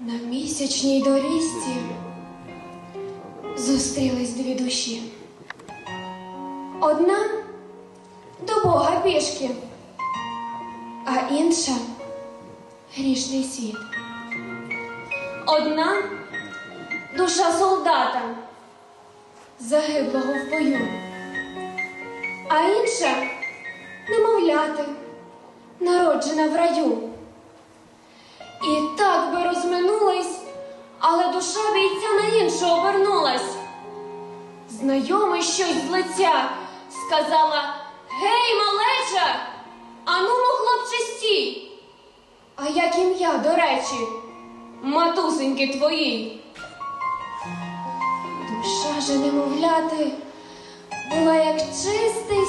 На місячній доріжці зустрілись дві душі. Одна до Бога пішки, а інша грішний світ. Одна душа солдата, загиблого в бою, а інша немовляти, народжена в раю. І так би розминулись, але душа бійця на іншу обернулась. Знайоме щось з лиця сказала Гей, малеча, ану, хлопче, стій. А як ім'я, до речі, матусеньки твоїй. Душа же немовляти була як чистий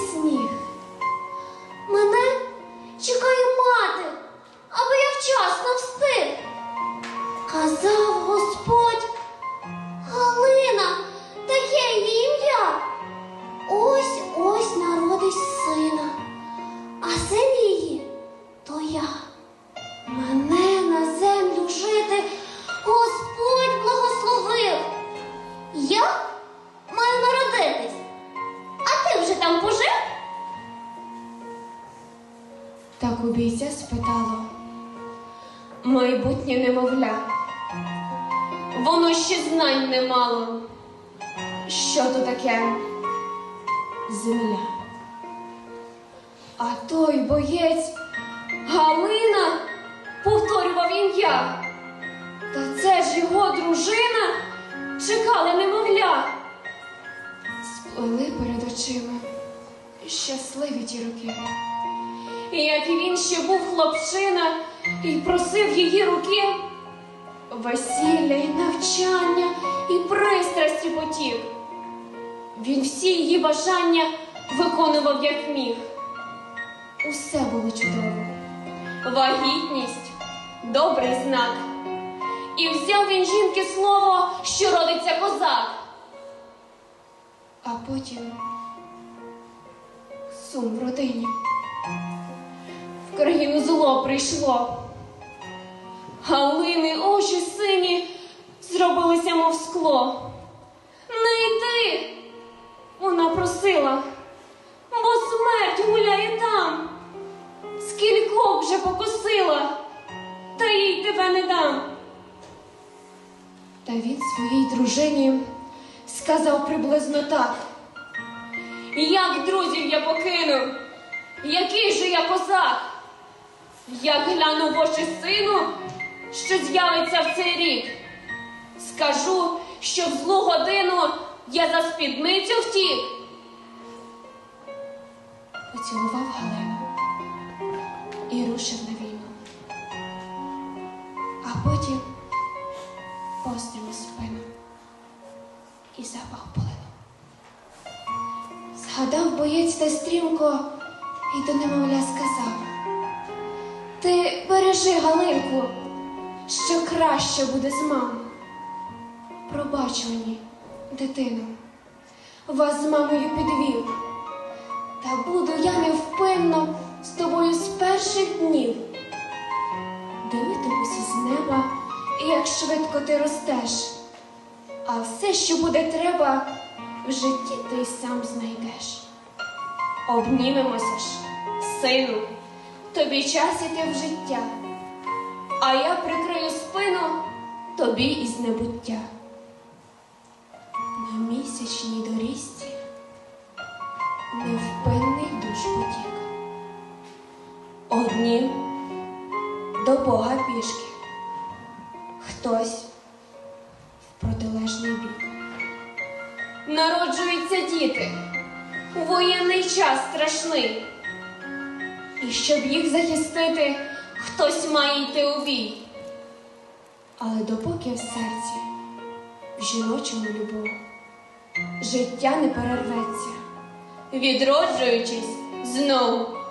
Господь, Галина, таке її ім'я. Ось ось народить сина, а син її то я. Мене на землю жити Господь благословив. Я маю народитись, а ти вже там пожив? Так у бійця спитало майбутнє немовля. Воно ще знань не мало. Що то таке земля? А той боєць Галина повторював ім'я. Та це ж його дружина чекала немовля. Сплили перед очима щасливі ті роки. І як і він ще був хлопчина і просив її руки, весілля і навчання і пристрасті потік. Він всі її бажання виконував як міг. Усе було чудово. Вагітність добрий знак. І взяв він жінки слово, що родиться козак. А потім сум в родині. В країну зло прийшло. Галини очі сині зробилися, мов скло. Не йди, вона просила, бо смерть гуляє там. Скількох вже покосила, та їй тебе не дам. Та він своїй дружині сказав приблизно так. Як друзів я покину, який же я козак? Як гляну в очі сину, що з'явиться в цей рік. Скажу, що в злу годину я за спідницю втік. Поцілував Галину і рушив на війну. А потім постріл у спину і запах полину. Згадав боєць та стрімко і до немовля сказав. Ти бережи Галинку, що краще буде з мамою. Пробач мені, дитино, вас з мамою підвів. Та буду я невпинно з тобою з перших днів. Дивитимусь із неба, як швидко ти ростеш, а все, що буде треба, в житті ти й сам знайдеш. Обнімемося ж, сину, тобі час іти в життя, а я прикрию спину тобі із небуття. На місячній доріжці невпинний душ потік. Одні до Бога пішки, хтось в протилежний бік. Народжуються діти воєнний час страшний. І щоб їх захистити, хтось має йти у бій. Але допоки в серці, в жіночому любов, життя не перерветься, відроджуючись знову